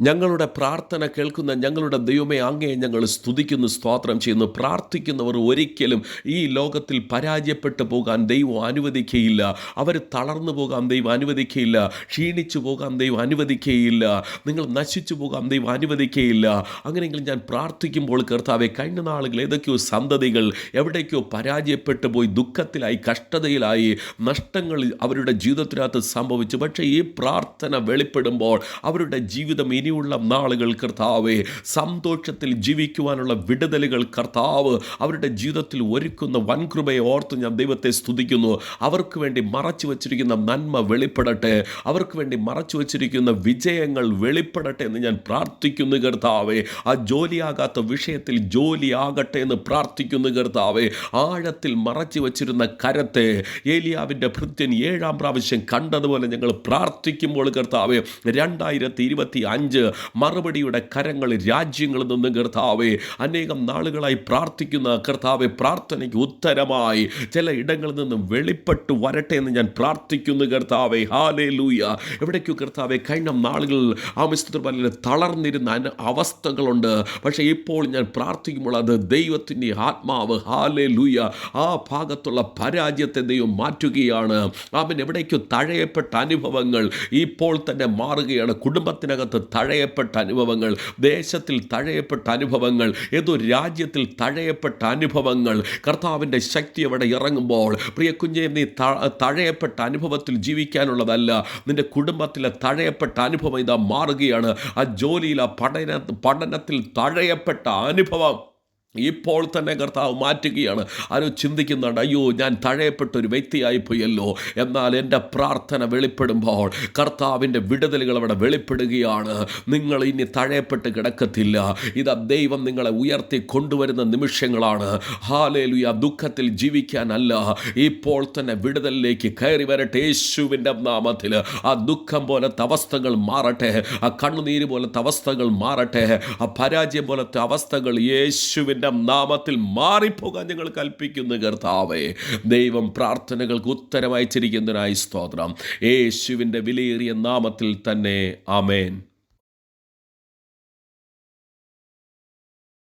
ഞങ്ങളുടെ പ്രാർത്ഥന കേൾക്കുന്ന ഞങ്ങളുടെ ദൈവമേ അങ്ങേ ഞങ്ങൾ സ്തുതിക്കുന്നു സ്തോത്രം ചെയ്യുന്നു പ്രാർത്ഥിക്കുന്നവർ ഒരിക്കലും ഈ ലോകത്തിൽ പരാജയപ്പെട്ടു പോകാൻ ദൈവം അനുവദിക്കുകയില്ല അവർ തളർന്നു പോകാൻ ദൈവം അനുവദിക്കുകയില്ല ക്ഷീണിച്ചു പോകാൻ ദൈവം അനുവദിക്കുകയില്ല നിങ്ങൾ നശിച്ചു പോകാൻ ദൈവം അനുവദിക്കുകയില്ല അങ്ങനെയെങ്കിൽ ഞാൻ പ്രാർത്ഥിക്കുമ്പോൾ കർത്താവെ കഴിഞ്ഞ നാളുകൾ ഏതൊക്കെയോ സന്തതികൾ എവിടേക്കോ പരാജയപ്പെട്ടു പോയി ദുഃഖത്തിലായി കഷ്ടതയിലായി നഷ്ടങ്ങൾ അവരുടെ ജീവിതത്തിനകത്ത് സംഭവിച്ചു. പക്ഷേ ഈ പ്രാർത്ഥന വെളിപ്പെടുമ്പോൾ അവരുടെ ജീവിതം ഇനിയുള്ള നാളുകൾ കർത്താവെ സന്തോഷത്തിൽ ജീവിക്കുവാനുള്ള വിടുതലുകൾ കർത്താവ് അവരുടെ ജീവിതത്തിൽ ഒരുക്കുന്ന വൻകൃപയെ ഓർത്ത് ഞാൻ ദൈവത്തെ സ്തുതിക്കുന്നു. അവർക്ക് വേണ്ടി മറച്ചു വച്ചിരിക്കുന്ന നന്മ വെളിപ്പെടട്ടെ. അവർക്ക് വേണ്ടി മറച്ചു വച്ചിരിക്കുന്ന വിജയങ്ങൾ വെളിപ്പെടട്ടെ എന്ന് ഞാൻ പ്രാർത്ഥിക്കുന്നു കർത്താവെ. ആ ജോലിയാകാത്ത വിഷയത്തിൽ ജോലിയാകട്ടെ എന്ന് പ്രാർത്ഥിക്കുന്നു കർത്താവെ. ആഴത്തിൽ മറച്ചു വച്ചിരുന്ന കരത്തെ ഏലിയാവിന്റെ ഭൃത്യൻ ഏഴാം പ്രാവശ്യം കണ്ടതുപോലെ ഞങ്ങൾ പ്രാർത്ഥിക്കുമ്പോൾ കർത്താവെ രണ്ടായിരത്തി ഇരുപത്തി അഞ്ച് മറുപടിയുടെ കരങ്ങൾ രാജ്യങ്ങളിൽ നിന്നും കർത്താവെ അനേകം നാളുകളായി പ്രാർത്ഥിക്കുന്ന കർത്താവെ പ്രാർത്ഥനയ്ക്ക് ഉത്തരമായി ചില ഇടങ്ങളിൽ നിന്നും വെളിപ്പെട്ടു വരട്ടെ എന്ന് ഞാൻ പ്രാർത്ഥിക്കുന്നു കർത്താവെ. ഹാലേ ലൂയ എവിടേക്കോ കർത്താവെ കഴിഞ്ഞ നാളുകൾ ആമിസ്തുപല്ലിൽ തളർന്നിരുന്ന അവസ്ഥകളുണ്ട്. പക്ഷേ ഇപ്പോൾ ഞാൻ പ്രാർത്ഥിക്കുമ്പോൾ അത് ദൈവത്തിന്റെ ആത്മാവ് ഹാലേ ലൂയ ആ ഭാഗത്തുള്ള പരാജയത്തെ ദൈവം മാറ്റുകയാണ്. അവൻ എവിടേക്കോ തഴയപ്പെട്ട അനുഭവങ്ങൾ ഇപ്പോൾ തന്നെ മാറുകയാണ്. കുടുംബത്തിനകത്ത് തഴയപ്പെട്ട അനുഭവങ്ങൾ ദേശത്തിൽ തഴയപ്പെട്ട അനുഭവങ്ങൾ ഏതോ രാജ്യത്തിൽ തഴയപ്പെട്ട അനുഭവങ്ങൾ. കർത്താവിന്റെ ശക്തി അവിടെ ഇറങ്ങുമ്പോൾ പ്രിയ കുഞ്ഞെ നീ തഴയപ്പെട്ട അനുഭവത്തിൽ ജീവിക്കാനുള്ളതല്ല. നിന്റെ കുടുംബത്തിലെ തഴയപ്പെട്ട അനുഭവം ഇതാ മാറുകയാണ്. ആ ജോലിയിൽ ആ പഠന പഠനത്തിൽ തഴയപ്പെട്ട അനുഭവം. ഇപ്പോൾ തന്നെ കർത്താവ് മാറ്റുകയാണ്. ആരോ ചിന്തിക്കുന്നുണ്ട് അയ്യോ ഞാൻ തഴയപ്പെട്ട ഒരു വ്യക്തിയായി പോയല്ലോ എന്നാൽ എന്റെ പ്രാർത്ഥന വെളിപ്പെടുമ്പോൾ കർത്താവിന്റെ വിടുതലുകൾ അവിടെ വെളിപ്പെടുകയാണ്. നിങ്ങൾ ഇനി തഴയപ്പെട്ട് കിടക്കത്തില്ല. ഇത് ദൈവം നിങ്ങളെ ഉയർത്തി കൊണ്ടുവരുന്ന നിമിഷങ്ങളാണ്. ഹാലേലുയ ദുഃഖത്തിൽ ജീവിക്കാനല്ല. ഇപ്പോൾ തന്നെ വിടുതലിലേക്ക് കയറി വരട്ടെ യേശുവിന്റെ നാമത്തിൽ. ആ ദുഃഖം പോലത്തെ അവസ്ഥകൾ മാറട്ടെ. ആ കണ്ണുനീര് പോലത്തെ അവസ്ഥകൾ മാറട്ടെ. ആ പരാജയം പോലത്തെ അവസ്ഥകൾ യേശുവിന്റെ നാമത്തിൽ മാറിപ്പോകാൻ ഞങ്ങൾ കൽപ്പിക്കുന്ന കർത്താവേ. ദൈവം പ്രാർത്ഥനകൾക്ക് ഉത്തരമയച്ചിരിക്കുന്നതിനായി സ്തോത്രം. യേശുവിന്റെ വിലയേറിയ നാമത്തിൽ തന്നെ ആമേൻ.